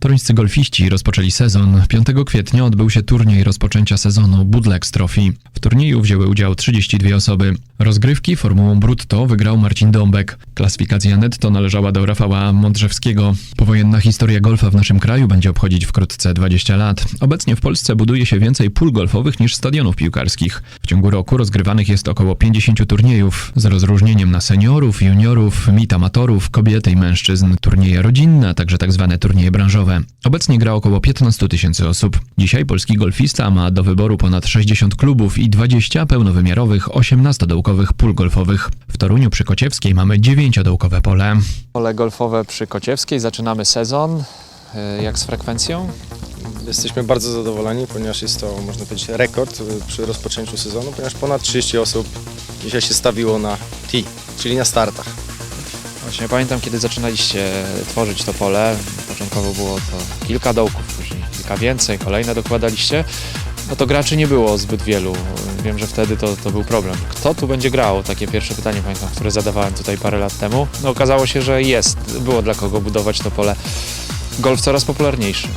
Toruńscy golfiści rozpoczęli sezon. 5 kwietnia odbył się turniej rozpoczęcia sezonu Budlex Trophy. W turnieju wzięły udział 32 osoby. Rozgrywki formułą brutto wygrał Marcin Dąbek. Klasyfikacja netto należała do Rafała Mądrzewskiego. Powojenna historia golfa w naszym kraju będzie obchodzić wkrótce 20 lat. Obecnie w Polsce buduje się więcej pól golfowych niż stadionów piłkarskich. W ciągu roku rozgrywanych jest około 50 turniejów z rozróżnieniem na seniorów, juniorów, mit amatorów, kobiety i mężczyzn, turnieje rodzinne, a także tak zwane turnieje branżowe. Obecnie gra około 15 tysięcy osób. Dzisiaj polski golfista ma do wyboru ponad 60 klubów i 20 pełnowymiarowych 18-dołkowych pól golfowych. W Toruniu przy Kociewskiej mamy 9-dołkowe pole. Pole golfowe przy Kociewskiej. Zaczynamy sezon. E, Jak z frekwencją? Jesteśmy bardzo zadowoleni, ponieważ jest to, można powiedzieć, rekord y, przy rozpoczęciu sezonu, ponieważ ponad 30 osób dzisiaj się stawiło na tee, czyli na startach. Właśnie pamiętam, kiedy zaczynaliście tworzyć to pole. Początkowo było to kilka dołków, później kilka więcej, kolejne dokładaliście. No to graczy nie było zbyt wielu. Wiem, że wtedy to, to był problem. Kto tu będzie grał? Takie pierwsze pytanie pamiętam, które zadawałem tutaj parę lat temu. No okazało się, że jest. Było dla kogo budować to pole. Golf coraz popularniejszy.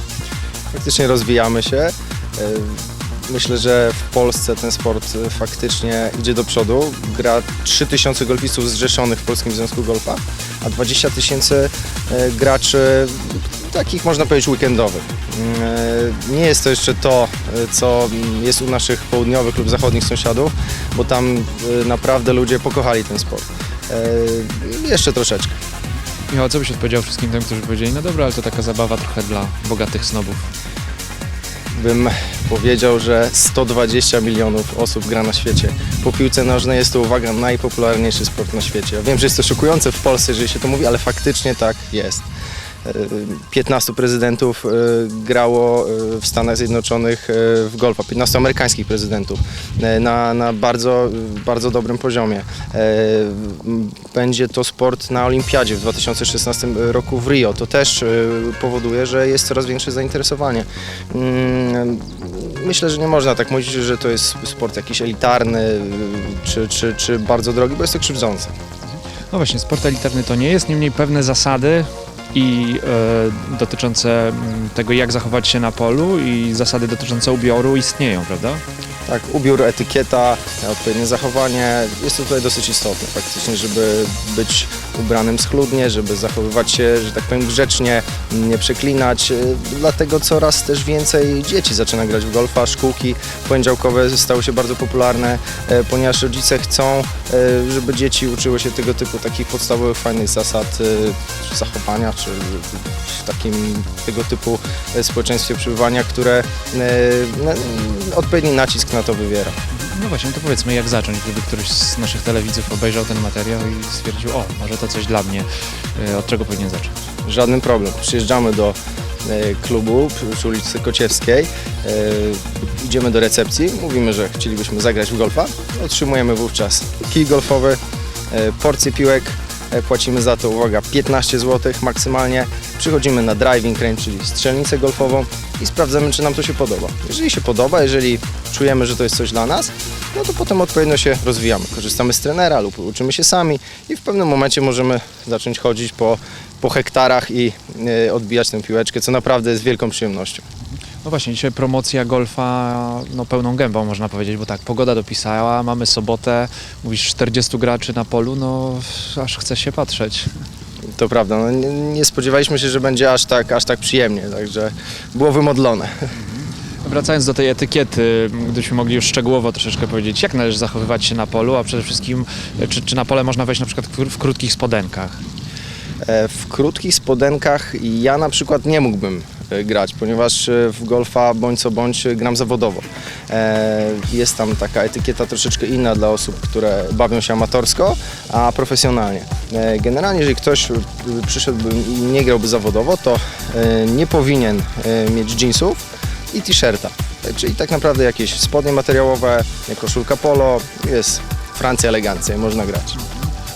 Faktycznie rozwijamy się. Y, Myślę, że w Polsce ten sport faktycznie idzie do przodu. Gra 3000 golfistów zrzeszonych w Polskim Związku Golfa, a 20 tysięcy y, graczy takich, można powiedzieć, weekendowych. Y, Nie jest to jeszcze to, y, co mm, jest u naszych południowych lub zachodnich sąsiadów, bo tam naprawdę ludzie pokochali ten sport. Jeszcze troszeczkę. Michał, co byś odpowiedział wszystkim tym, którzy powiedzieli, no dobra, ale to taka zabawa trochę dla bogatych snobów. Bym powiedział, że 120 milionów osób gra na świecie. Po piłce nożnej jest to, uwaga, najpopularniejszy sport na świecie. Wiem, że jest to szokujące w Polsce, jeżeli się to mówi, ale faktycznie tak jest. E, 15 prezydentów e, grało e, w Stanach Zjednoczonych e, w golfa, 15 amerykańskich prezydentów e, na, na bardzo, bardzo dobrym poziomie. E, Będzie to sport na Olimpiadzie w 2016 roku w Rio. To też e, powoduje, że jest coraz większe zainteresowanie. Mm, Myślę, że nie można tak mówić, że to jest sport jakiś elitarny czy, czy, czy bardzo drogi, bo jest to krzywdzące. No właśnie, sport elitarny to nie jest, niemniej pewne zasady i e, dotyczące mm, tego, jak zachować się na polu i zasady dotyczące ubioru istnieją, prawda? Tak, ubiór, etykieta, odpowiednie zachowanie jest to tutaj dosyć istotne faktycznie, żeby być ubranym schludnie, żeby zachowywać się, że tak powiem, grzecznie, nie przeklinać. Y, Dlatego coraz też więcej dzieci zaczyna grać w golfa. Szkółki poniedziałkowe stały się bardzo popularne, e, ponieważ rodzice chcą, e, żeby dzieci uczyły się tego typu takich podstawowych, fajnych zasad e, zachowania, czy w takim tego typu społeczeństwie przebywania, które odpowiedni nacisk na to wywiera. No właśnie, to powiedzmy, jak zacząć, gdyby któryś z naszych telewidzów obejrzał ten materiał i stwierdził, o, może to coś dla mnie, E, od czego powinien zacząć? Żaden problem. Przyjeżdżamy do e, klubu przy, ulicy Kociewskiej, e, idziemy do recepcji, mówimy, że chcielibyśmy zagrać w golfa, otrzymujemy wówczas kij golfowy, porcję piłek, płacimy za to, uwaga, 15 zł maksymalnie, przychodzimy na driving range, czyli strzelnicę golfową i sprawdzamy, czy nam to się podoba. Jeżeli się podoba, jeżeli czujemy, że to jest coś dla nas, no to potem odpowiednio się rozwijamy. Korzystamy z trenera lub uczymy się sami i w pewnym momencie możemy zacząć chodzić po, po hektarach i e, odbijać tę piłeczkę, co naprawdę jest wielką przyjemnością. No właśnie, dzisiaj promocja golfa no, pełną gębą można powiedzieć, bo tak, pogoda dopisała, mamy sobotę, mówisz 40 graczy na polu, no aż chce się patrzeć. To prawda, no, nie, nie spodziewaliśmy się, że będzie aż tak, aż tak przyjemnie, także było wymodlone. Wracając do tej etykiety, gdybyśmy mogli już szczegółowo troszeczkę powiedzieć, jak należy zachowywać się na polu, a przede wszystkim, czy, czy na pole można wejść na przykład w krótkich spodenkach? E, W krótkich spodenkach ja na przykład nie mógłbym grać, ponieważ e, w golfa bądź co bądź e, gram zawodowo. E, Jest tam taka etykieta troszeczkę inna dla osób, które bawią się amatorsko, a profesjonalnie. E, Generalnie, jeżeli ktoś e, przyszedłby i nie grałby zawodowo, to e, nie powinien e, mieć jeansów i t-shirta. E, Czyli tak naprawdę jakieś spodnie materiałowe, koszulka polo, jest Francja elegancja i można grać.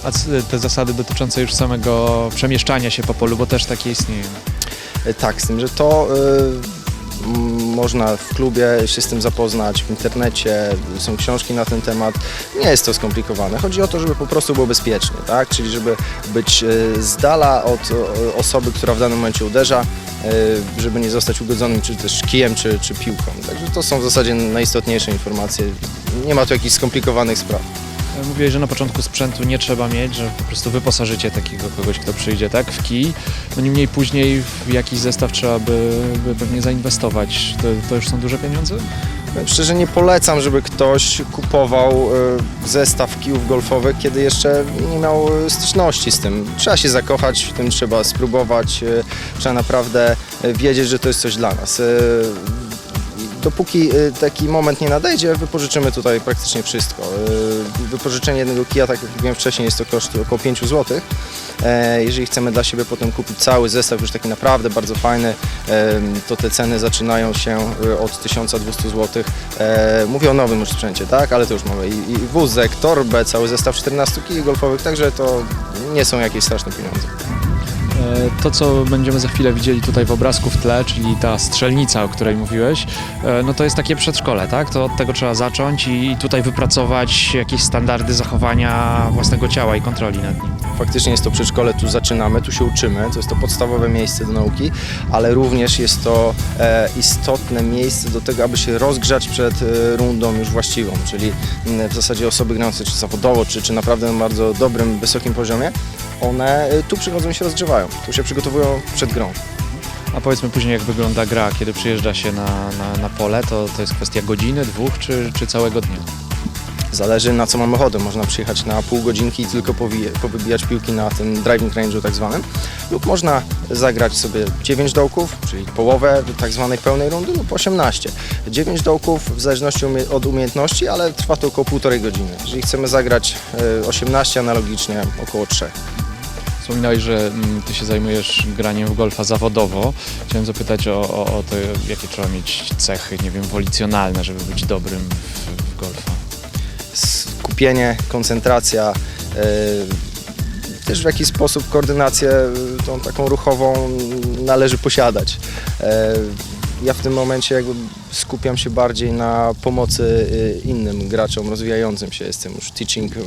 A te zasady dotyczące już samego przemieszczania się po polu, bo też takie istnieją. E, Tak, z tym, że to e, Można w klubie się z tym zapoznać, w internecie, są książki na ten temat. Nie jest to skomplikowane. Chodzi o to, żeby po prostu było bezpiecznie, tak? Czyli żeby być e, z dala od osoby, która w danym momencie uderza, żeby nie zostać ugodzonym czy też kijem, czy, czy piłką. Także to są w zasadzie najistotniejsze informacje. Nie ma tu jakichś skomplikowanych spraw. Mówiłeś, że na początku sprzętu nie trzeba mieć, że po prostu wyposażycie takiego kogoś, kto przyjdzie, tak, w kij. No niemniej później w jakiś zestaw trzeba by, by pewnie zainwestować. To, to już są duże pieniądze? Szczerze nie polecam, żeby ktoś kupował e, zestaw kijów golfowych, kiedy jeszcze nie miał e, styczności z tym. Trzeba się zakochać, w tym trzeba spróbować, e, trzeba naprawdę e, wiedzieć, że to jest coś dla nas. E, Dopóki e, taki moment nie nadejdzie, wypożyczymy tutaj praktycznie wszystko. E, Wypożyczenie jednego kija, tak jak mówiłem wcześniej, jest to koszt około 5 zł. Jeżeli chcemy dla siebie potem kupić cały zestaw, już taki naprawdę bardzo fajny, e, to te ceny zaczynają się e, od 1200 zł. E, Mówię o nowym już sprzęcie, tak? Ale to już mamy i wózek, torbę, cały zestaw 14 kij golfowych, także to nie są jakieś straszne pieniądze. E, To, co będziemy za chwilę widzieli tutaj w obrazku w tle, czyli ta strzelnica, o której mówiłeś, e, no to jest takie przedszkole, tak? To od tego trzeba zacząć i tutaj wypracować jakieś standardy zachowania własnego ciała i kontroli nad nim. Faktycznie jest to przedszkole, tu zaczynamy, tu się uczymy, to jest to podstawowe miejsce do nauki, ale również jest to e, istotne miejsce do tego, aby się rozgrzać przed rundą już właściwą, czyli m, w zasadzie osoby grające czy zawodowo, czy, czy naprawdę na bardzo dobrym, wysokim poziomie, one e, tu przychodzą i się rozgrzewają, tu się przygotowują przed grą. A powiedzmy później, jak wygląda gra, kiedy przyjeżdża się na, na, na pole, to, to jest kwestia godziny, dwóch czy, czy całego dnia? Zależy na co mamy ochotę. Można przyjechać na pół godzinki i tylko powije, powybijać piłki na tym driving range'u tak zwanym. Lub można zagrać sobie 9 dołków, czyli połowę tak zwanej pełnej rundy lub 18. 9 dołków w zależności od umiejętności, ale trwa to około półtorej godziny. Jeżeli chcemy zagrać e, 18 analogicznie około 3. Wspominałeś, że mm, ty się zajmujesz graniem w golfa zawodowo. Chciałem zapytać o, o, o to, jakie trzeba mieć cechy, nie wiem, wolicjonalne, żeby być dobrym w, w golfa. skupienie, koncentracja, e, też w jakiś sposób koordynację e, tą taką ruchową należy posiadać. E, Ja w tym momencie jakby skupiam się bardziej na pomocy e, innym graczom rozwijającym się. Jestem już teaching e,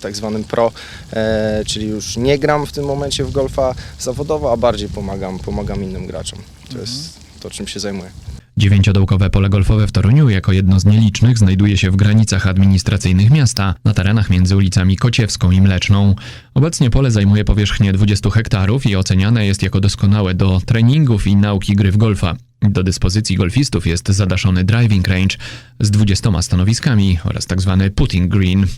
tak zwanym pro, e, czyli już nie gram w tym momencie w golfa zawodowo, a bardziej pomagam, pomagam innym graczom. To jest to, czym się zajmuję. Dziewięciodołkowe pole golfowe w Toruniu, jako jedno z nielicznych, znajduje się w granicach administracyjnych miasta, na terenach między ulicami Kociewską i Mleczną. Obecnie pole zajmuje powierzchnię 20 hektarów i oceniane jest jako doskonałe do treningów i nauki gry w golfa. Do dyspozycji golfistów jest zadaszony driving range z 20 stanowiskami oraz tzw. putting green.